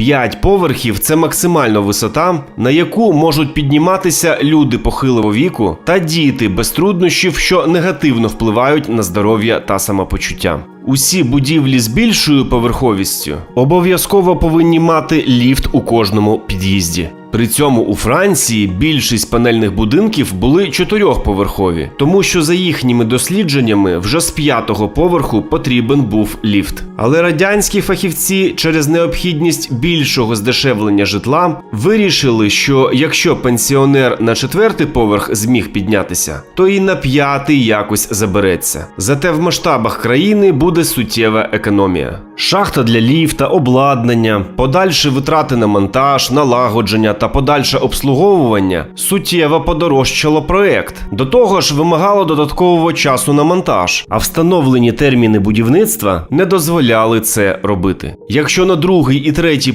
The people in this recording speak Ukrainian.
П'ять поверхів це максимальна висота, на яку можуть підніматися люди похилого віку та діти без труднощів, що негативно впливають на здоров'я та самопочуття. Усі будівлі з більшою поверховістю обов'язково повинні мати ліфт у кожному під'їзді. При цьому у Франції більшість панельних будинків були чотирьохповерхові, тому що за їхніми дослідженнями вже з п'ятого поверху потрібен був ліфт. Але радянські фахівці через необхідність більшого здешевлення житла вирішили, що якщо пенсіонер на четвертий поверх зміг піднятися, то і на п'ятий якось забереться. Зате в масштабах країни буде суттєва економія. Шахта для ліфта, обладнання, подальші витрати на монтаж, налагодження та подальше обслуговування суттєво подорожчало проект. До того ж, вимагало додаткового часу на монтаж, а встановлені терміни будівництва не дозволяли це робити. Якщо на другий і третій